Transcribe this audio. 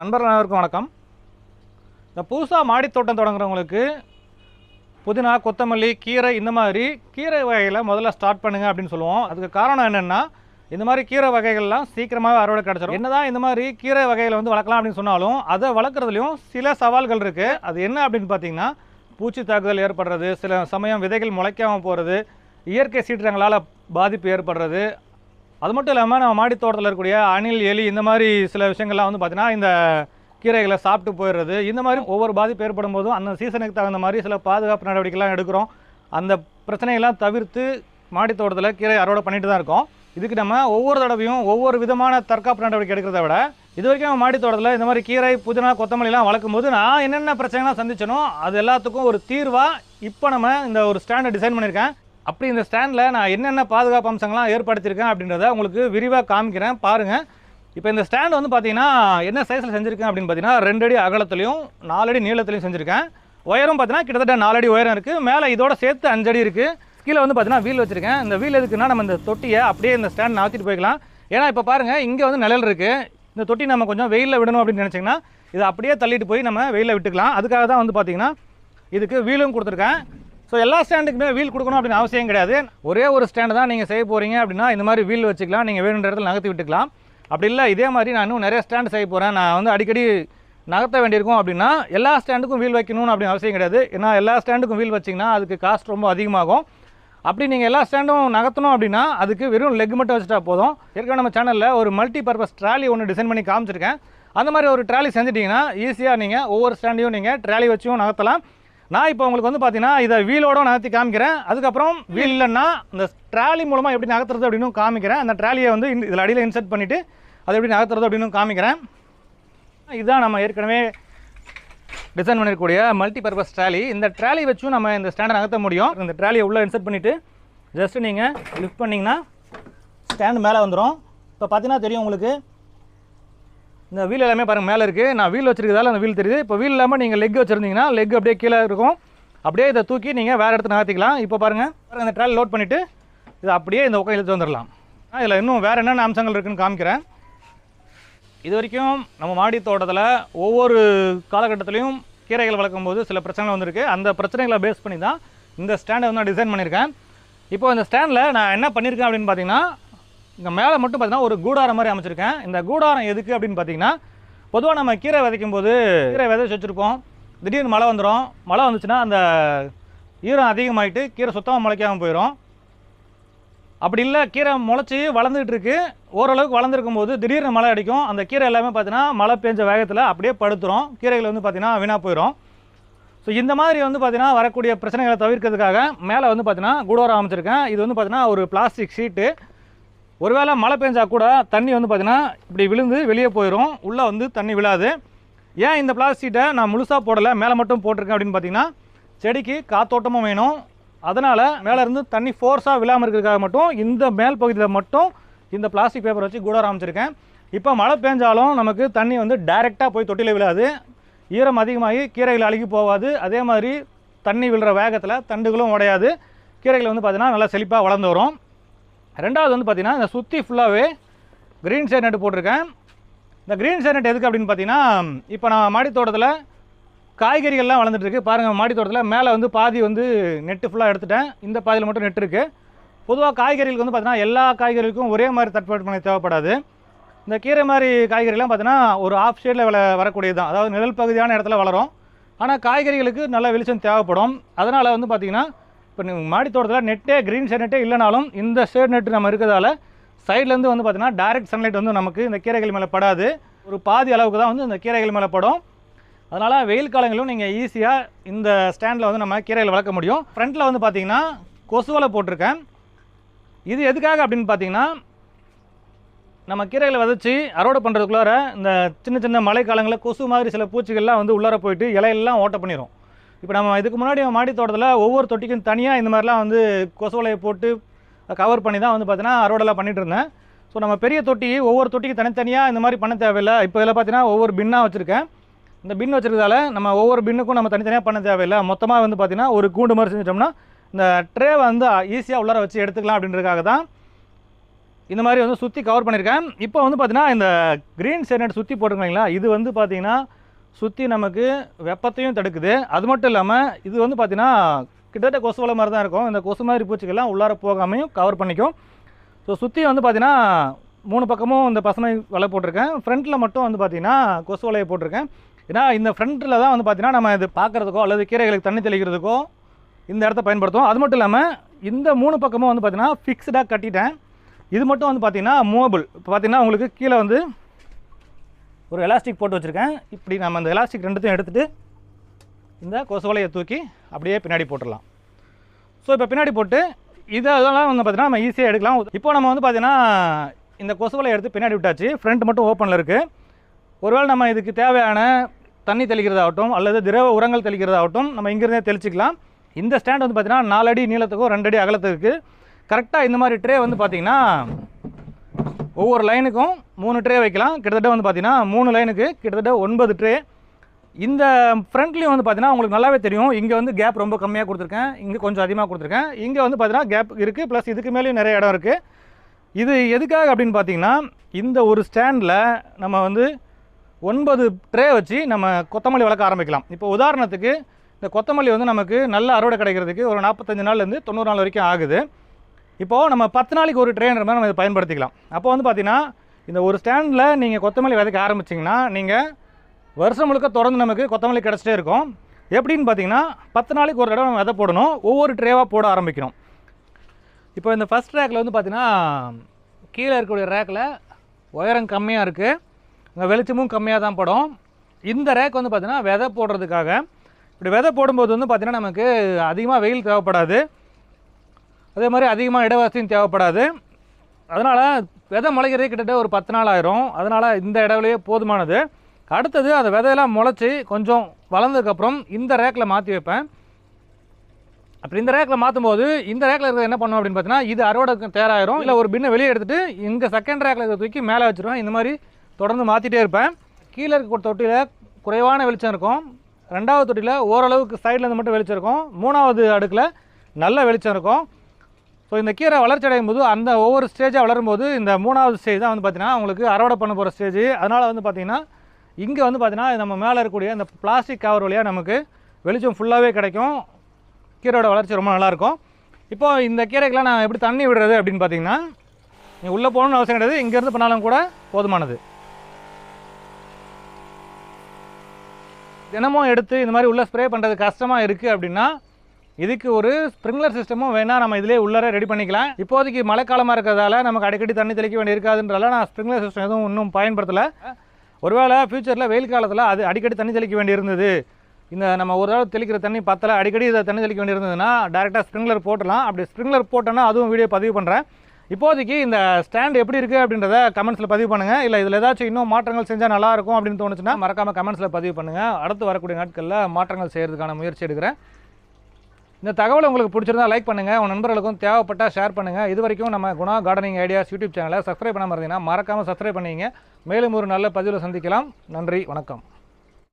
நண்பர்கள் அனைவருக்கும் வணக்கம். இந்த புதுசாக மாடித்தோட்டம் தொடங்குறவங்களுக்கு புதினா கொத்தமல்லி கீரை இந்த மாதிரி கீரை வகைகளை முதல்ல ஸ்டார்ட் பண்ணுங்கள் அப்படின்னு சொல்லுவோம். அதுக்கு காரணம் என்னென்னா இந்த மாதிரி கீரை வகைகள்லாம் சீக்கிரமாகவே அறுவடை கிடச்சிடும் என்னதான் இந்த மாதிரி கீரை வகைகளை வந்து வளர்க்கலாம் அப்படின்னு சொன்னாலும் அதை வளர்க்குறதுலையும் சில சவால்கள் இருக்குது அது என்ன அப்படின்னு பார்த்தீங்கன்னா பூச்சி தாக்குதல் ஏற்படுறது சில சமயம் விதைகள் முளைக்காமல் போகிறது இயற்கை சீற்றங்களால் பாதிப்பு ஏற்படுறது அது மட்டும் இல்லாமல் நம்ம மாடி தோட்டத்தில் இருக்கக்கூடிய அணில் எலி இந்த மாதிரி சில விஷயங்கள்லாம் வந்து பார்த்தீங்கன்னா இந்த கீரைகளை சாப்பிட்டு போயிடுறது இந்த மாதிரி ஒவ்வொரு பாதிப்பு ஏற்படும் போதும் அந்த சீசனுக்கு தகுந்த மாதிரி சில பாதுகாப்பு நடவடிக்கைலாம் எடுக்கிறோம். அந்த பிரச்சனையெல்லாம் தவிர்த்து மாடி தோட்டத்தில் கீரை அறுவடை பண்ணிட்டு தான் இருக்கோம். இதுக்கு நம்ம ஒவ்வொரு தடவையும் ஒவ்வொரு விதமான தற்காப்பு நடவடிக்கை எடுக்கிறத விட இது வரைக்கும் மாடி தோட்டத்தில் இந்த மாதிரி கீரை புதினா கொத்தமல்லிலாம் வளர்க்கும் போது நான் என்னென்ன பிரச்சனைலாம் சந்திச்சனோ அது எல்லாத்துக்கும் ஒரு தீர்வாக இப்போ நம்ம இந்த ஒரு ஸ்டாண்டை டிசைன் பண்ணியிருக்கேன். அப்படி இந்த ஸ்டாண்டில் நான் என்னென்ன பாதுகாப்பு அம்சங்கள்லாம் ஏற்படுத்தியிருக்கேன் அப்படின்றத உங்களுக்கு விரிவாக காமிக்கிறேன். பாருங்கள் இப்போ இந்த ஸ்டாண்ட் வந்து பார்த்தீங்கன்னா என்ன சைஸில் செஞ்சுருக்கேன் அப்படின்னு பார்த்தீங்கன்னா ரெண்டு அடி அகலத்துலையும் நாலடி நீளத்துலையும் செஞ்சுருக்கேன். உயரம் பார்த்தீங்கன்னா கிட்டத்தட்ட நாலடி உயரம் இருக்குது மேலே இதோட சேர்த்து அஞ்சடி இருக்குது கீழே வந்து பார்த்தீங்கன்னா வீல் வச்சுருக்கேன். இந்த வீல் எதுக்குன்னா நம்ம இந்த தொட்டியை அப்படியே இந்த ஸ்டாண்ட் நாத்திட்டு போய்க்கலாம். ஏன்னா இப்போ பாருங்கள் இங்கே வந்து நிழல் இருக்குது இந்த தொட்டி நம்ம கொஞ்சம் வெயிலில் விடணும் அப்படின்னு நினச்சிங்கன்னா இதை அப்படியே தள்ளிட்டு போய் நம்ம வெயிலில் விட்டுக்கலாம். அதுக்காக தான் வந்து பார்த்திங்கன்னா இதுக்கு வீலும் கொடுத்துருக்கேன். ஸோ எல்லா ஸ்டாண்டுக்குமே வீல் கொடுக்கணும் அப்படின்னு அவசியம் கிடையாது. ஒரே ஒரு ஸ்டாண்டு தான் நீங்கள் செய்ய போகிறீங்க அப்படின்னா இந்த மாதிரி வீல் வச்சுக்கலாம். நீங்கள் வேணுன்ற இடத்துல நகர்த்தி விட்டுக்கலாம். அப்படி இல்லை இதே மாதிரி நான் இன்னும் நிறைய ஸ்டாண்டு செய்ய போகிறேன் நான் வந்து அடிக்கடி நகர்த்த வேண்டியிருக்கும் அப்படின்னா எல்லா ஸ்டாண்டுக்கும் வீல் வைக்கணும்னு அப்படின்னு அவசியம் கிடையாது. ஏன்னா எல்லா ஸ்டாண்டுக்கும் வீல் வச்சிங்கன்னா அதுக்கு காஸ்ட் ரொம்ப அதிகமாகும். அப்படி நீங்கள் எல்லா ஸ்டாண்டும் நகர்த்தணும் அப்படின்னா அதுக்கு வெறும் லெக் மட்டும் வச்சுட்டா போதும். ஏற்கனவே நம்ம சேனலில் ஒரு மல்டி பர்பஸ் ட்ராலி ஒன்று டிசைன் பண்ணி காமிச்சிருக்கேன். அந்த மாதிரி ஒரு ட்ராலி செஞ்சிட்டிங்கன்னா ஈஸியாக நீங்கள் ஒவ்வொரு ஸ்டாண்டையும் நீங்கள் ட்ராலி வச்சும் நகர்த்தலாம். நான் இப்போ உங்களுக்கு வந்து பார்த்தீங்கன்னா இதை வீலோட நகர்த்தி காமிக்கிறேன். அதுக்கப்புறம் வீல் இல்லைன்னா இந்த ட்ராலி மூலமாக எப்படி நகர்த்துறது அப்படின்னு காமிக்கிறேன். அந்த ட்ராலியை வந்து இதில் அடியில் இன்சர்ட் பண்ணிவிட்டு அதை எப்படி நகர்த்துறது அப்படின்னு காமிக்கிறேன். இதுதான் நம்ம ஏற்கனவே டிசைன் பண்ணிருக்கக்கூடிய மல்டி பர்பஸ் ட்ராலி. இந்த ட்ராலி வச்சும் நம்ம இந்த ஸ்டாண்டை நகர்த்த முடியும். இந்த ட்ராலியை உள்ளே இன்சர்ட் பண்ணிவிட்டு ஜஸ்ட் நீங்கள் லிஃப்ட் பண்ணிங்கன்னா ஸ்டாண்ட் மேலே வந்துடும் இப்போ பார்த்தீங்கன்னா தெரியும் உங்களுக்கு இந்த வீல் எல்லாமே பாருங்கள் மேலே இருக்குது நான் வீல் வச்சிருக்கிறதால அந்த வீல் தெரியுது. இப்போ வீல் இல்லாமல் நீங்கள் லெக் வச்சுருந்தீங்கன்னா லெக் அப்படியே கீழே இருக்கும். அப்படியே இதை தூக்கி நீங்கள் வேறு இடத்துல நகர்த்திக்கலாம். இப்போ பாருங்கள் பாருங்க இந்த ட்ராலி லோட் பண்ணிவிட்டு இதை அப்படியே இந்த உக்கம் இழுத்து வந்துடலாம். இதில் இன்னும் வேறு என்னென்ன அம்சங்கள் இருக்குதுன்னு காமிக்கிறேன். இது வரைக்கும் நம்ம மாடி தோட்டத்தில் ஒவ்வொரு காலகட்டத்திலையும் கீரைகள் வளர்க்கும் போது சில பிரச்சனைகள் வந்திருக்கு. அந்த பிரச்சனைகளை பேஸ் பண்ணி தான் இந்த ஸ்டாண்டை வந்து நான் டிசைன் பண்ணியிருக்கேன். இப்போ இந்த ஸ்டாண்டில் நான் என்ன பண்ணியிருக்கேன் அப்படின்னு பார்த்தீங்கன்னா இங்கே மேலே மட்டும் பார்த்தீங்கன்னா ஒரு கூடாரம் மாதிரி அமைச்சிருக்கேன். இந்த கூடாரம் எதுக்கு அப்படின்னு பார்த்தீங்கன்னா பொதுவாக நம்ம கீரை விதைக்கும் போது கீரை விதைச்சு வச்சுருப்போம். திடீர்னு மழை வந்துடும் மழை வந்துச்சுன்னா அந்த ஈரம் அதிகமாயிட்டு கீரை சுத்தமாக முளைக்காமல் போயிடும் அப்படி இல்லை கீரை முளைச்சி வளர்ந்துட்டு இருக்கு. ஓரளவுக்கு வளர்ந்துருக்கும் போது திடீர்னு மழை அடிக்கும். அந்த கீரை எல்லாமே பார்த்தீங்கன்னா மழை பெஞ்ச வேகத்தில் அப்படியே படுத்துரும். கீரைகள் வந்து பார்த்தீங்கன்னா வீணாக போயிடும் ஸோ இந்த மாதிரி வந்து பார்த்தீங்கன்னா வரக்கூடிய பிரச்சனைகளை தவிர்க்கிறதுக்காக மேலே வந்து பார்த்தீங்கன்னா கூடோரம் அமைச்சிருக்கேன். இது வந்து பார்த்தீங்கன்னா ஒரு பிளாஸ்டிக் ஷீட்டு. ஒருவேளை மழை பெஞ்சா கூட தண்ணி வந்து பார்த்தீங்கன்னா இப்படி விழுந்து வெளியே போயிடும் உள்ளே வந்து தண்ணி விழாது. ஏன் இந்த பிளாஸ்டிக்கை நான் முழுசாக போடலை? மேலே மட்டும் போட்டிருக்கேன் அப்படின்னு பார்த்தீங்கன்னா செடிக்கு காத்தோட்டமும் வேணும். அதனால் மேலே இருந்து தண்ணி ஃபோர்ஸாக விழாமல் இருக்கிறதுக்காக மட்டும் இந்த மேல் பகுதியில் மட்டும் இந்த பிளாஸ்டிக் பேப்பர் வச்சு கூட ஆரம்பிச்சிருக்கேன் இப்போ மழை பெஞ்சாலும் நமக்கு தண்ணி வந்து டைரெக்டாக போய் தொட்டியில் விழாது. ஈரம் அதிகமாகி கீரைகள் அழுகி போகாது. அதே மாதிரி தண்ணி விழுற வேகத்தில் தண்டுகளும் உடையாது. கீரைகள் வந்து பார்த்திங்கன்னா நல்லா செழிப்பாக வளர்ந்து வரும். ரெண்டாவது வந்து பார்த்திங்கன்னா இந்த சுற்றி ஃபுல்லாகவே க்ரீன் ஷேட் நெட் போட்டிருக்கேன். இந்த க்ரீன் சேர் நெட் எதுக்கு அப்படின்னு பார்த்தீங்கன்னா இப்போ நான் மாடித்தோட்டத்தில் காய்கறிகள்லாம் வளர்ந்துட்டுருக்கு பாருங்கள் மாடித்தோட்டத்தில் மேலே வந்து பாதி வந்து நெட்டு ஃபுல்லாக எடுத்துட்டேன். இந்த பாதியில் மட்டும் நெட் இருக்குது பொதுவாக காய்கறிகளுக்கு வந்து பார்த்தீங்கன்னா எல்லா காய்கறிகளுக்கும் ஒரே மாதிரி தட்பவெப்பநிலை தேவைப்படாது. இந்த கீரை மாதிரி காய்கறிலாம் பார்த்தீங்கன்னா ஒரு ஆஃப் ஷேடில் வள வரக்கூடியது தான் அதாவது நிழல் பகுதியான இடத்துல வளரும். ஆனால் காய்கறிகளுக்கு நல்ல வெளிச்சம் தேவைப்படும். அதனால் வந்து பார்த்திங்கன்னா இப்போ நீங்கள் மாடி தோட்டத்தில் நெட்டே க்ரீன் ஷேட் நெட்டே இல்லைனாலும் இந்த ஷேட் நெட்டு நம்ம இருக்கிறதால சைட்லேருந்து வந்து பார்த்தீங்கன்னா டைரக்ட் சன்லைட் வந்து நமக்கு இந்த கீரைகள் மேலே படாது. ஒரு பாதி அளவுக்கு தான் வந்து இந்த கீரைகள் மேலே படும். அதனால் வெயில் காலங்களிலும் நீங்கள் ஈஸியாக இந்த ஸ்டாண்டில் வந்து நம்ம கீரைகள் வளர்க்க முடியும். ஃப்ரண்ட்டில் வந்து பார்த்திங்கன்னா கொசுவலை போட்டிருக்கேன். இது எதுக்காக அப்படின்னு பார்த்தீங்கன்னா நம்ம கீரைகளை விதைச்சி அறுவடை பண்ணுறதுக்குள்ளார இந்த சின்ன சின்ன மழை காலங்களில் கொசு மாதிரி சில பூச்சிகள்லாம் வந்து உள்ளார போயிட்டு இலையெல்லாம் ஓட்ட பண்ணிடும் இப்போ நம்ம இதுக்கு முன்னாடி மாடி தோட்டத்தில் ஒவ்வொரு தொட்டிக்கும் தனியாக இந்த மாதிரிலாம் வந்து கொசு வலையை போட்டு கவர் பண்ணி தான் வந்து பார்த்தீங்கன்னா அறுவடைலாம் பண்ணிகிட்டு இருந்தேன். ஸோ நம்ம பெரிய தொட்டி ஒவ்வொரு தொட்டிக்கு தனித்தனியாக இந்த மாதிரி பண்ண தேவையில்லை. இப்போ இதில் பார்த்தீங்கன்னா ஒவ்வொரு பின்னாக வச்சுருக்கேன். இந்த பின் வச்சுருக்கதால நம்ம ஒவ்வொரு பின்னுக்கும் நம்ம தனித்தனியாக பண்ண தேவையில்லை. மொத்தமாக வந்து பார்த்தீங்கன்னா ஒரு கூண்டு மாதிரி செஞ்சிட்டோம்னா இந்த ட்ரே வந்து ஈஸியாக உள்ளார வச்சு எடுத்துக்கலாம் அப்படின்றதுக்காக தான் இந்த மாதிரி வந்து சுற்றி கவர் பண்ணியிருக்கேன். இப்போ வந்து பார்த்திங்கன்னா இந்த க்ரீன் சேனட் சுற்றி போட்டிருக்கீங்களா இது வந்து பார்த்திங்கன்னா சுற்றி நமக்கு வெப்பத்தையும் தடுக்குது. அது மட்டும் இல்லாமல் இது வந்து பார்த்தீங்கன்னா கிட்டத்தட்ட கொசு வலை மாதிரி தான் இருக்கும். இந்த கொசு மாதிரி பூச்சிகள்லாம் உள்ளார போகாமையும் கவர் பண்ணிக்கும். ஸோ சுற்றி வந்து பார்த்தீங்கன்னா மூணு பக்கமும் இந்த பசுமை வலை போட்டிருக்கேன். ஃப்ரண்ட்டில் மட்டும் வந்து பார்த்தீங்கன்னா கொசு வலையை போட்டிருக்கேன். ஏன்னா இந்த ஃப்ரண்ட்டில் தான் வந்து பார்த்தீங்கன்னா நம்ம இது பார்க்குறதுக்கோ அல்லது கீரைகளுக்கு தண்ணி தெளிக்கிறதுக்கோ இந்த இடத்த பயன்படுத்துவோம். அது மட்டும் இல்லாமல் இந்த மூணு பக்கமும் வந்து பார்த்திங்கன்னா ஃபிக்ஸ்டாக கட்டிட்டேன். இது மட்டும் வந்து பார்த்தீங்கன்னா மூவபிள் இப்போ பார்த்தீங்கன்னா உங்களுக்கு கீழே வந்து ஒரு எலாஸ்டிக் போட்டு வச்சுருக்கேன். இப்படி நம்ம அந்த எலாஸ்டிக் ரெண்டுத்தையும் எடுத்துகிட்டு இந்த கொசு வலையை தூக்கி அப்படியே பின்னாடி போட்டுடலாம். ஸோ இப்போ பின்னாடி போட்டு இதெல்லாம் அதெல்லாம் வந்து பார்த்தீங்கன்னா நம்ம ஈஸியாக எடுக்கலாம். இப்போ நம்ம வந்து பார்த்திங்கன்னா இந்த கொசு வலையை எடுத்து பின்னாடி விட்டாச்சு. ஃப்ரண்ட் மட்டும் ஓப்பனில் இருக்குது ஒருவேளை நம்ம இதுக்கு தேவையான தண்ணி தெளிக்கிறதாகட்டும் அல்லது திரவ உரங்கள் தெளிக்கிறதாகட்டும் நம்ம இங்கேருந்தே தெளிச்சிக்கலாம். இந்த ஸ்டாண்ட் வந்து பார்த்திங்கன்னா நாலடி நீளத்துக்கும் ரெண்டு அடி அகலத்துக்கு கரெக்டாக இந்த மாதிரி ட்ரே வந்து பார்த்திங்கன்னா ஒவ்வொரு லைனுக்கும் மூணு ட்ரே வைக்கலாம். கிட்டத்தட்ட வந்து பார்த்தீங்கன்னா மூணு லைனுக்கு கிட்டத்தட்ட ஒன்பது ட்ரே. இந்த ஃப்ரண்ட்லேயும் வந்து பார்த்தீங்கன்னா உங்களுக்கு நல்லாவே தெரியும். இங்கே வந்து கேப் ரொம்ப கம்மியாக கொடுத்துருக்கேன். இங்கே கொஞ்சம் அதிகமாக கொடுத்துருக்கேன். இங்கே வந்து பார்த்தீங்கன்னா கேப் இருக்குது ப்ளஸ் இதுக்கு மேலேயும் நிறைய இடம் இருக்குது இது எதுக்காக அப்படின்னு பார்த்தீங்கன்னா இந்த ஒரு ஸ்டாண்டில் நம்ம வந்து ஒன்பது ட்ரே வச்சு நம்ம கொத்தமல்லி வளர்க்க ஆரம்பிக்கலாம். இப்போ உதாரணத்துக்கு இந்த கொத்தமல்லி வந்து நமக்கு நல்ல அறுவடை கிடைக்கிறதுக்கு ஒரு நாற்பத்தஞ்சு நாள்லேருந்து தொண்ணூறு நாள் வரைக்கும் ஆகுது. இப்போது நம்ம பத்து நாளைக்கு ஒரு ட்ரேன்ற மாதிரி நம்ம இதை பயன்படுத்திக்கலாம். அப்போ வந்து பார்த்தீங்கன்னா இந்த ஒரு ஸ்டாண்டில் நீங்கள் கொத்தமல்லி விதைக்க ஆரம்பிச்சிங்கன்னா நீங்கள் வருஷம் முழுக்க தொடர்ந்து நமக்கு கொத்தமல்லி கிடச்சிட்டே இருக்கும். எப்படின்னு பார்த்தீங்கன்னா பத்து நாளைக்கு ஒரு தடவை நம்ம விதை போடணும். ஒவ்வொரு ட்ரேவாக போட ஆரம்பிக்கணும். இப்போ இந்த ஃபஸ்ட் ரேக்கில் வந்து பார்த்திங்கன்னா கீழே இருக்கக்கூடிய ரேக்கில் உயரம் கம்மியாக இருக்குது அங்கே வெளிச்சமும் கம்மியாக தான் படும். இந்த ரேக் வந்து பார்த்திங்கன்னா விதை போடுறதுக்காக. இப்படி விதை போடும்போது வந்து பார்த்திங்கன்னா நமக்கு அதிகமாக வெயில் தேவைப்படாது. அதே மாதிரி அதிகமாக இடவசதியும் தேவைப்படாது. அதனால் விதை முளைக்கிறதே கிட்டத்தட்ட ஒரு பத்து நாள் ஆயிரும். அதனால் இந்த இடவுலையே போதுமானது. அடுத்தது அந்த விதையெல்லாம் முளைச்சி கொஞ்சம் வளர்ந்ததுக்கப்புறம் இந்த ரேக்கில் மாற்றி வைப்பேன். அப்படி இந்த ரேக்கில் மாற்றும் போது இந்த ரேக்கில் இருக்கிறது என்ன பண்ணும் அப்படின்னு பார்த்தீங்கன்னா இது அறுவடைக்கு தேராயிரும் இல்லை ஒரு பின்னை வெளியே எடுத்துகிட்டு இங்கே செகண்ட் ரேக்கில் இருக்கிற தூக்கி மேலே வச்சுருவேன். இந்த மாதிரி தொடர்ந்து மாற்றிட்டே இருப்பேன். கீழே இருக்க தொட்டியில் குறைவான வெளிச்சம் இருக்கும். ரெண்டாவது தொட்டியில் ஓரளவுக்கு சைடில் இருந்து மட்டும் வெளிச்சம் இருக்கும். மூணாவது அடுக்கில் நல்ல வெளிச்சம் இருக்கும். ஸோ இந்த கீரை வளர்ச்சி அடையும் போது அந்த ஒவ்வொரு ஸ்டேஜாக வளரும்போது இந்த மூணாவது ஸ்டேஜ் தான் வந்து பார்த்தீங்கன்னா உங்களுக்கு அறுவடை பண்ண போகிற ஸ்டேஜ் அதனால் வந்து பார்த்திங்கன்னா இங்கே வந்து பார்த்திங்கன்னா நம்ம மேலே இருக்கக்கூடிய அந்த பிளாஸ்டிக் கவர் வழியாக நமக்கு வெளிச்சம் ஃபுல்லாகவே கிடைக்கும். கீரையோட வளர்ச்சி ரொம்ப நல்லாயிருக்கும் இப்போ இந்த கீரைக்கெலாம் நான் எப்படி தண்ணி விடுறது அப்படின்னு பார்த்தீங்கன்னா நீங்கள் உள்ளே போகணும்னு அவசியம் கிடையாது. இங்கேருந்து பண்ணாலும் கூட போதுமானது. தினமும் எடுத்து இந்த மாதிரி உள்ளே ஸ்ப்ரே பண்ணுறது கஷ்டமாக இருக்குது அப்படின்னா இதுக்கு ஒரு ஸ்ப்ரிங்க்லர் சிஸ்டமும் வேணால் நம்ம இதிலே உள்ளர ரெடி பண்ணிக்கலாம். இப்போதைக்கு மழைக்காலமாக இருக்கிறதால நமக்கு அடிக்கடி தண்ணி தெளிக்க வேண்டி இருக்காதுன்றதால நான் ஸ்ப்ரிங்க்லர் சிஸ்டம் எதுவும் இன்னும் பயன்படுத்தலை. ஒருவேளை ஃப்யூச்சரில் வெயில் காலத்தில் அது அடிக்கடி தண்ணி தெளிக்க வேண்டி இருந்தது. இந்த நம்ம ஒரு தடவை தெளிக்கிற தண்ணி பத்தலை அடிக்கடி இதை தண்ணி தெளிக்க வேண்டி இருந்ததுன்னா டேரெக்டாக ஸ்ப்ரிங்க்லர் போட்டலாம் அப்படி ஸ்ப்ரிங்க்லர் போட்டோன்னா அதுவும் வீடியோ பதிவு பண்ணுறேன் இப்போதைக்கு இந்த ஸ்டாண்ட் எப்படி இருக்குது அப்படின்றத கமெண்ட்ஸில் பதிவு பண்ணுங்கள் இல்லை இதில் ஏதாச்சும் இன்னும் மாற்றங்கள் செஞ்சால் நல்லாயிருக்கும் அப்படின்னு தோணுச்சுன்னா மறக்காமல் கமெண்ட்ஸில் பதிவு பண்ணுங்கள் அடுத்து வரக்கூடிய நாட்களில் மாற்றங்கள் செய்கிறதுக்கான முயற்சி எடுக்கிறேன். இந்த தகவல் உங்களுக்கு பிடிச்சிருந்தா லைக் பண்ணுங்கள் உங்கள் நண்பர்களுக்கும் தேவைப்பட்டால் ஷேர் பண்ணுங்கள் இது வரைக்கும் நம்ம குணா கார்டனிங் ஐடியாஸ் யூடியூப் சேனலை சப்ஸ்கிரைப் பண்ணாமல் இருந்தீங்கன்னா மறக்காமல் சப்ஸ்கிரைப் பண்ணிங்க மேலும் ஒரு நல்ல பதிவில் சந்திக்கலாம். நன்றி வணக்கம்.